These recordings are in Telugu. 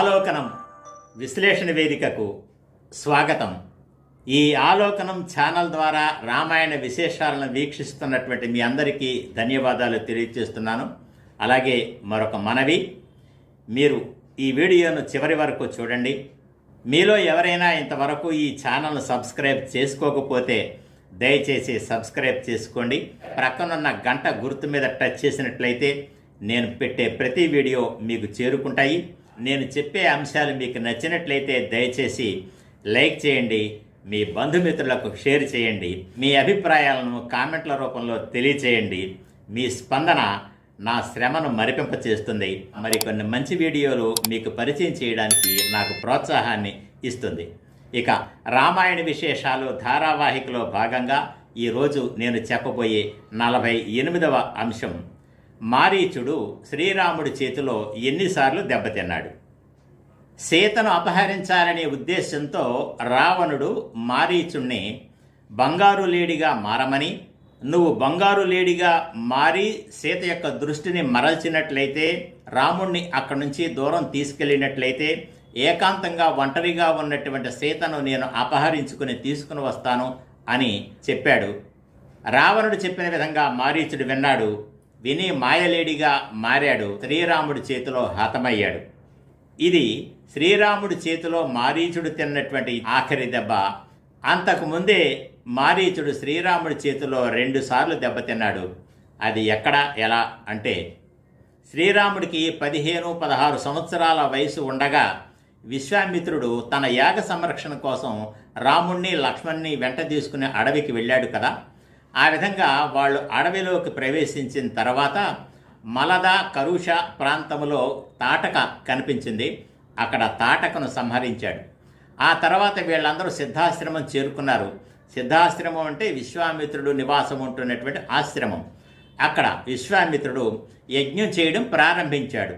ఆలోకనం విశ్లేషణ వేదికకు స్వాగతం. ఈ ఆలోకనం ఛానల్ ద్వారా రామాయణ విశేషాలను వీక్షిస్తున్నటువంటి మీ అందరికీ ధన్యవాదాలు తెలియజేస్తున్నాను. అలాగే మరొక మనవి మీరు ఈ వీడియోను చివరి వరకు చూడండి. మీలో ఎవరైనా ఇంతవరకు ఈ ఛానల్ను సబ్స్క్రైబ్ చేసుకోకపోతే దయచేసి సబ్స్క్రైబ్ చేసుకోండి. ప్రక్కనున్న గంట గుర్తు మీద టచ్ చేసినట్లయితే నేను పెట్టే ప్రతి వీడియో మీకు చేరుకుంటాయి. నేను చెప్పే అంశాలు మీకు నచ్చినట్లయితే దయచేసి లైక్ చేయండి మీ బంధుమిత్రులకు షేర్ చేయండి మీ అభిప్రాయాలను కామెంట్ల రూపంలో తెలియచేయండి. మీ స్పందన నా శ్రమను మరిపింపచేస్తుంది. మరికొన్ని మంచి వీడియోలు మీకు పరిచయం చేయడానికి నాకు ప్రోత్సాహాన్ని ఇస్తుంది. ఇక రామాయణ విశేషాలు ధారావాహికలో భాగంగా ఈరోజు నేను చెప్పబోయే నలభై ఎనిమిదవ అంశం మారీచుడు శ్రీరాముడి చేతిలో ఎన్నిసార్లు దెబ్బతిన్నాడు. సీతను అపహరించాలనే ఉద్దేశంతో రావణుడు మారీచుణ్ణి బంగారు లేడిగా మారమని నువ్వు బంగారు లేడిగా మారి సీత యొక్క దృష్టిని మరల్చినట్లయితే రాముణ్ణి అక్కడి నుంచి దూరం తీసుకెళ్ళినట్లయితే ఏకాంతంగా ఒంటరిగా ఉన్నటువంటి సీతను నేను అపహరించుకుని తీసుకుని వస్తాను అని చెప్పాడు. రావణుడు చెప్పిన విధంగా మారీచుడు విన్నాడు. విని మాయలేడిగా మారాడు శ్రీరాముడి చేతిలో హతమయ్యాడు. ఇది శ్రీరాముడి చేతిలో మారీచుడు తిన్నటువంటి ఆఖరి దెబ్బ. అంతకుముందే మారీచుడు శ్రీరాముడి చేతిలో రెండుసార్లు దెబ్బతిన్నాడు అది ఎక్కడ ఎలా అంటే శ్రీరాముడికి పదిహేను పదహారు సంవత్సరాల వయసు ఉండగా విశ్వామిత్రుడు తన యాగ సంరక్షణ కోసం రాముణ్ణి లక్ష్మణ్ణి వెంట తీసుకుని అడవికి వెళ్ళాడు కదా. ఆ విధంగా వాళ్ళు అడవిలోకి ప్రవేశించిన తర్వాత మలద కరుష ప్రాంతంలో తాటక కనిపించింది. అక్కడ తాటకను సంహరించాడు. ఆ తర్వాత వీళ్ళందరూ సిద్ధాశ్రమం చేరుకున్నారు. సిద్ధాశ్రమం అంటే విశ్వామిత్రుడు నివాసం ఉంటున్నటువంటి ఆశ్రమం. అక్కడ విశ్వామిత్రుడు యజ్ఞం చేయడం ప్రారంభించాడు.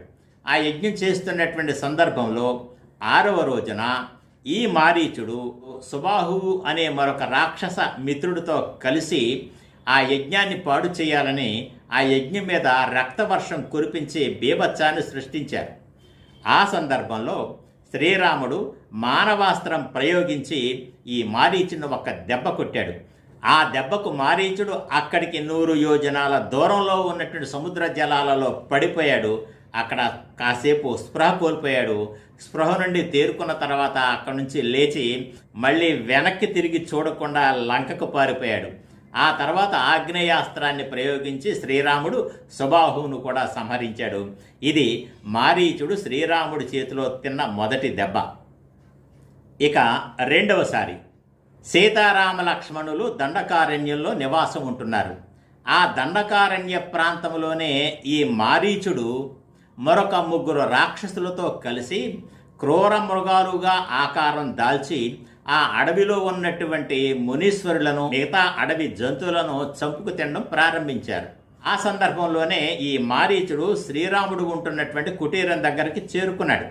ఆ యజ్ఞం చేస్తున్నటువంటి సందర్భంలో ఆరవ రోజున ఈ మారీచుడు సుబాహువు అనే మరొక రాక్షస మిత్రుడితో కలిసి ఆ యజ్ఞాన్ని పాడు చేయాలని ఆ యజ్ఞం మీద రక్తవర్షం కురిపించే బీభత్సాన్ని సృష్టించారు. ఆ సందర్భంలో శ్రీరాముడు మానవాస్త్రం ప్రయోగించి ఈ మారీచును ఒక దెబ్బ కొట్టాడు. ఆ దెబ్బకు మారీచుడు అక్కడికి నూరు యోజనాల దూరంలో ఉన్నటువంటి సముద్ర జలాలలో పడిపోయాడు. అక్కడ కాసేపు స్పృహ కోల్పోయాడు. స్పృహ నుండి తేరుకున్న తర్వాత అక్కడి నుంచి లేచి మళ్ళీ వెనక్కి తిరిగి చూడకుండా లంకకు పారిపోయాడు. ఆ తర్వాత ఆగ్నేయాస్త్రాన్ని ప్రయోగించి శ్రీరాముడు సుబాహువును కూడా సంహరించాడు. ఇది మారీచుడు శ్రీరాముడి చేతిలో తిన్న మొదటి దెబ్బ. ఇక రెండవసారి. సీతారామ లక్ష్మణులు దండకారణ్యంలో నివాసం ఉంటున్నారు. ఆ దండకారణ్య ప్రాంతంలోనే ఈ మారీచుడు మరొక ముగ్గురు రాక్షసులతో కలిసి క్రూర మృగాలుగా ఆకారం దాల్చి ఆ అడవిలో ఉన్నటువంటి మునీశ్వరులను మిగతా అడవి జంతువులను చంపుకు తినడం ప్రారంభించారు. ఆ సందర్భంలోనే ఈ మారీచుడు శ్రీరాముడు ఉంటున్నటువంటి కుటీరం దగ్గరికి చేరుకున్నాడు.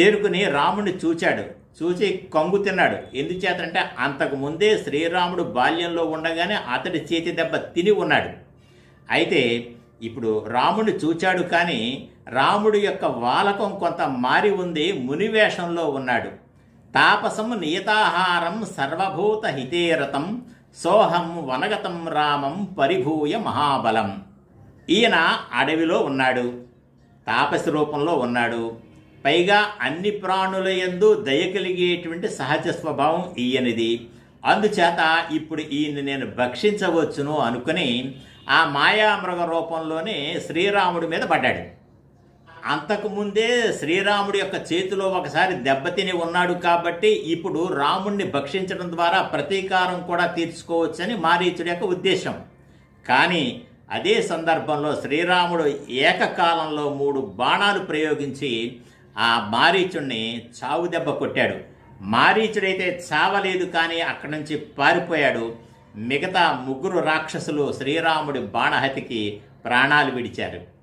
చేరుకుని రాముడిని చూచాడు. చూచి కంగు తిన్నాడు. ఎందుచేతంటే అంతకు ముందే శ్రీరాముడు బాల్యంలో ఉండగానే అతడి చేతి దెబ్బ తిని ఉన్నాడు. అయితే ఇప్పుడు రాముడిని చూచాడు కానీ రాముడి యొక్క వాలకం కొంత మారి ఉంది మునివేషంలో ఉన్నాడు. తాపసం నియతాహారం సర్వభూత హితేరతం సోహం వనగతం రామం పరిభూయ మహాబలం. ఈయన అడవిలో ఉన్నాడు తాపసి రూపంలో ఉన్నాడు. పైగా అన్ని ప్రాణుల యందు దయ కలిగేటువంటి సహజ స్వభావం ఈయనిది. అందుచేత ఇప్పుడు ఈయన్ని నేను భక్షించవచ్చును అనుకుని ఆ మాయామృగ రూపంలోనే శ్రీరాముడి మీద పడ్డాడు. అంతకుముందే శ్రీరాముడి యొక్క చేతిలో ఒకసారి దెబ్బతిని ఉన్నాడు కాబట్టి ఇప్పుడు రాముణ్ణి భక్షించడం ద్వారా ప్రతీకారం కూడా తీర్చుకోవచ్చని మారీచుడి యొక్క ఉద్దేశం. కానీ అదే సందర్భంలో శ్రీరాముడు ఏకకాలంలో మూడు బాణాలు ప్రయోగించి ఆ మారీచుడిని చావు దెబ్బ కొట్టాడు. మారీచుడైతే చావలేదు కానీ అక్కడి నుంచి పారిపోయాడు. మిగతా ముగ్గురు రాక్షసులు శ్రీరాముడి బాణహతికి ప్రాణాలు విడిచారు.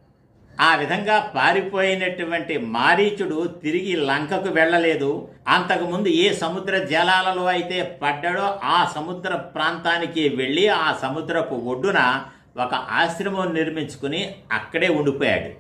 ఆ విధంగా పారిపోయినటువంటి మారీచుడు తిరిగి లంకకు వెళ్ళలేదు. అంతకుముందు ఏ సముద్ర జలాలలో అయితే పడ్డాడో ఆ సముద్ర ప్రాంతానికి వెళ్ళి ఆ సముద్రపు ఒడ్డున ఒక ఆశ్రమం నిర్మించుకుని అక్కడే ఉండిపోయాడు.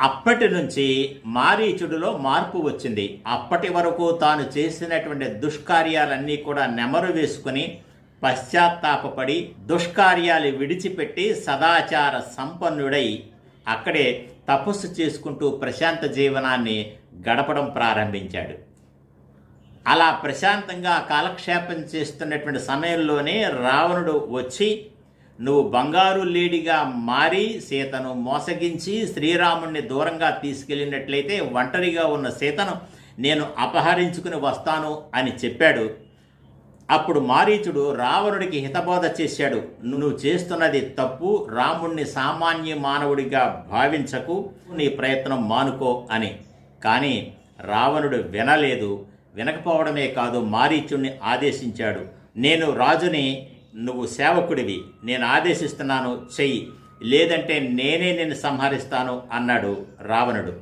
అప్పటి నుంచి మారీచుడిలో మార్పు వచ్చింది. అప్పటి వరకు తాను చేసినటువంటి దుష్కార్యాలన్నీ కూడా నెమరు వేసుకుని పశ్చాత్తాపడి దుష్కార్యాలు విడిచిపెట్టి సదాచార సంపన్నుడై అక్కడే తపస్సు చేసుకుంటూ ప్రశాంత జీవనాన్ని గడపడం ప్రారంభించాడు. అలా ప్రశాంతంగా కాలక్షేపం చేస్తున్నటువంటి సమయంలోనే రావణుడు వచ్చి నువ్వు బంగారు లేడిగా మారి సీతను మోసగించి శ్రీరాముణ్ణి దూరంగా తీసుకెళ్ళినట్లయితే ఒంటరిగా ఉన్న సీతను నేను అపహరించుకుని వస్తాను అని చెప్పాడు అప్పుడు మారీచుడు రావణుడికి హితబోధ చేశాడు. నువ్వు చేస్తున్నది తప్పు రాముణ్ణి సామాన్య మానవుడిగా భావించకు నీ ప్రయత్నం మానుకో అని. కానీ రావణుడు వినలేదు. వినకపోవడమే కాదు మారీచుణ్ణి ఆదేశించాడు. నేను రాజుని నువ్వు సేవకుడివి. నేను ఆదేశిస్తున్నాను చెయ్యి. లేదంటే నేనే నిన్ను సంహరిస్తాను అన్నాడు రావణుడు.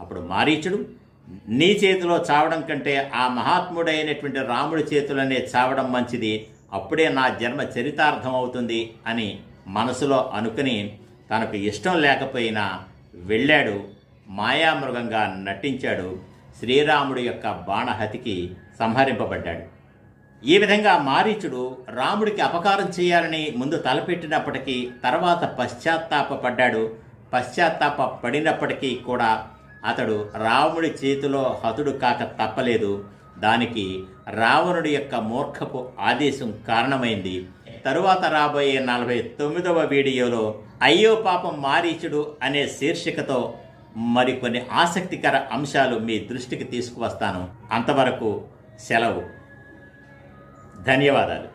అప్పుడు మారీచుడు నీ చేతిలో చావడం కంటే ఆ మహాత్ముడైనటువంటి రాముడి చేతులనే చావడం మంచిది. అప్పుడే నా జన్మ చరితార్థం అవుతుంది అని మనసులో అనుకుని తనకు ఇష్టం లేకపోయినా వెళ్ళాడు. మాయామృగంగా నటించాడు. శ్రీరాముడి యొక్క బాణహతికి సంహరింపబడ్డాడు. ఈ విధంగా మారీచుడు రాముడికి అపకారం చేయాలని ముందు తలపెట్టినప్పటికీ తర్వాత పశ్చాత్తాపపడ్డాడు. పశ్చాత్తాప పడినప్పటికీ కూడా అతడు రావణుడి చేతిలో హతుడు కాక తప్పలేదు. దానికి రావణుడి యొక్క మూర్ఖపు ఆదేశం కారణమైంది. తరువాత రాబోయే నలభై తొమ్మిదవ వీడియోలో అయ్యో పాపం మారీచుడు అనే శీర్షికతో మరికొన్ని ఆసక్తికర అంశాలు మీ దృష్టికి తీసుకువస్తాను. అంతవరకు సెలవు. ధన్యవాదాలు.